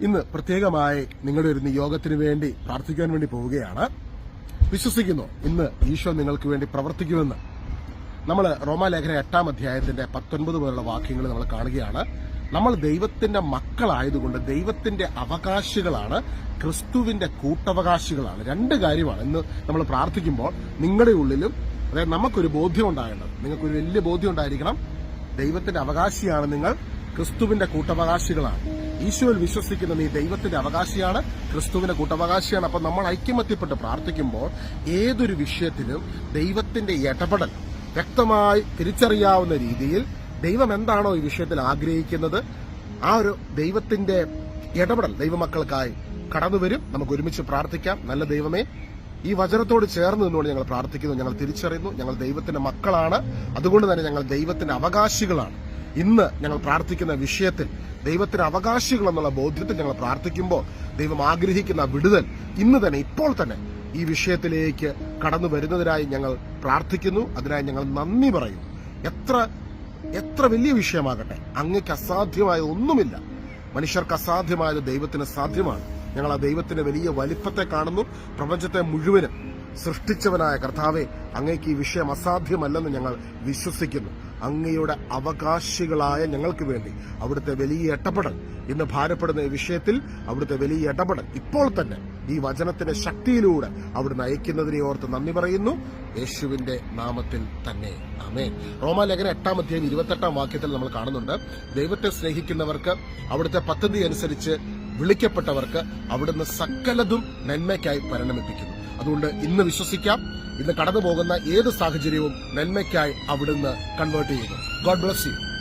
ഇന്ന് പ്രത്യേകമായി നിങ്ങളുടെ ഒരു നിയോഗത്തിന് വേണ്ടി പ്രാർത്ഥിക്കാൻ വേണ്ടി പോവുകയാണ്. വിശ്വസിക്കുന്നു ഇന്ന് ഈശോ നിങ്ങൾക്ക് വേണ്ടി പ്രവർത്തിക്കുമെന്ന്. നമ്മൾ റോമാലേഖന എട്ടാം അധ്യായത്തിന്റെ പത്തൊൻപത് മുതലുള്ള വാക്യങ്ങൾ നമ്മൾ കാണുകയാണ്. നമ്മൾ ദൈവത്തിന്റെ മക്കളായതുകൊണ്ട് ദൈവത്തിന്റെ അവകാശികളാണ് ക്രിസ്തുവിന്റെ കൂട്ടവകാശികളാണ്. രണ്ട് കാര്യമാണ് ഇന്ന് നമ്മൾ പ്രാർത്ഥിക്കുമ്പോൾ നിങ്ങളുടെ ഉള്ളിലും അതായത് നമുക്കൊരു ബോധ്യം ഉണ്ടാകേണ്ടത്. നിങ്ങൾക്കൊരു വലിയ ബോധ്യം ഉണ്ടായിരിക്കണം. ദൈവത്തിന്റെ അവകാശിയാണ് നിങ്ങൾ. ക്രിസ്തുവിന്റെ കൂട്ടവകാശികളാണ്. ഈശോയിൽ വിശ്വസിക്കുന്ന നീ ദൈവത്തിന്റെ അവകാശിയാണ് ക്രിസ്തുവിന്റെ കൂട്ടവകാശിയാണ്. അപ്പൊ നമ്മൾ ഐക്യമത്യപ്പെട്ട് പ്രാർത്ഥിക്കുമ്പോൾ ഏതൊരു വിഷയത്തിലും ദൈവത്തിന്റെ ഇടപെടൽ വ്യക്തമായി തിരിച്ചറിയാവുന്ന രീതിയിൽ ദൈവം എന്താണോ ഈ വിഷയത്തിൽ ആഗ്രഹിക്കുന്നത് ആ ഒരു ദൈവത്തിന്റെ ഇടപെടൽ ദൈവമക്കൾക്കായി കടന്നുവരും നമുക്ക് ഒരുമിച്ച് പ്രാർത്ഥിക്കാം. നല്ല ദൈവമേ ഈ വചനത്തോട് ചേർന്ന് നിന്നുകൊണ്ട് ഞങ്ങൾ പ്രാർത്ഥിക്കുന്നു. ഞങ്ങൾ തിരിച്ചറിയുന്നു. ഞങ്ങൾ ദൈവത്തിന്റെ മക്കളാണ്. അതുകൊണ്ട് തന്നെ ഞങ്ങൾ ദൈവത്തിന്റെ അവകാശികളാണ്. ഇന്ന് ഞങ്ങൾ പ്രാർത്ഥിക്കുന്ന വിഷയത്തിൽ ദൈവത്തിന് അവകാശികൾ എന്നുള്ള ബോധ്യത്തിൽ ഞങ്ങൾ പ്രാർത്ഥിക്കുമ്പോൾ ദൈവം ആഗ്രഹിക്കുന്ന വിടുതൽ ഇന്ന് തന്നെ ഇപ്പോൾ തന്നെ ഈ വിഷയത്തിലേക്ക് കടന്നു വരുന്നതിനായി ഞങ്ങൾ പ്രാർത്ഥിക്കുന്നു. അതിനായി ഞങ്ങൾ നന്ദി പറയും. എത്ര എത്ര വലിയ വിഷയമാകട്ടെ അങ്ങക്ക് അസാധ്യമായ ഒന്നുമില്ല. മനുഷ്യർക്ക് അസാധ്യമായത് ദൈവത്തിന് സാധ്യമാണ്. ഞങ്ങൾ ആ ദൈവത്തിന്റെ വലിയ വലിപ്പത്തെ കാണുന്നു. പ്രപഞ്ചത്തെ മുഴുവനും സൃഷ്ടിച്ചവനായ കർത്താവെ അങ്ങേക്ക് ഈ വിഷയം അസാധ്യമല്ലെന്ന് ഞങ്ങൾ വിശ്വസിക്കുന്നു. അങ്ങയുടെ അവകാശികളായ ഞങ്ങൾക്ക് വേണ്ടി. അവിടുത്തെ വലിയ ഇടപെടൽ. ഇന്ന് ഭാരപ്പെടുന്ന വിഷയത്തിൽ അവിടുത്തെ വലിയ ഇടപെടൽ ഇപ്പോൾ തന്നെ ഈ വചനത്തിന്റെ ശക്തിയിലൂടെ അവിടുന്ന് അയക്കുന്നതിനെ ഓർത്ത് നന്ദി പറയുന്നു. യേശുവിന്റെ നാമത്തിൽ തന്നെ. ആമേ റോമാലേഖന എട്ടാം അധ്യായം ഇരുപത്തെട്ടാം വാക്യത്തിൽ നമ്മൾ കാണുന്നുണ്ട്. ദൈവത്തെ സ്നേഹിക്കുന്നവർക്ക് അവിടുത്തെ പദ്ധതി അനുസരിച്ച് വിളിക്കപ്പെട്ടവർക്ക് അവിടുന്ന് സകലതും നന്മയ്ക്കായി പരിണമിപ്പിക്കുന്നു. അതുകൊണ്ട് ഇന്ന് വിശ്വസിക്കാം. ഇന്ന് കടന്നു പോകുന്ന ഏത് സാഹചര്യവും നന്മയ്ക്കായി അവിടുന്ന് കൺവേർട്ട് ചെയ്യുന്നു. God bless you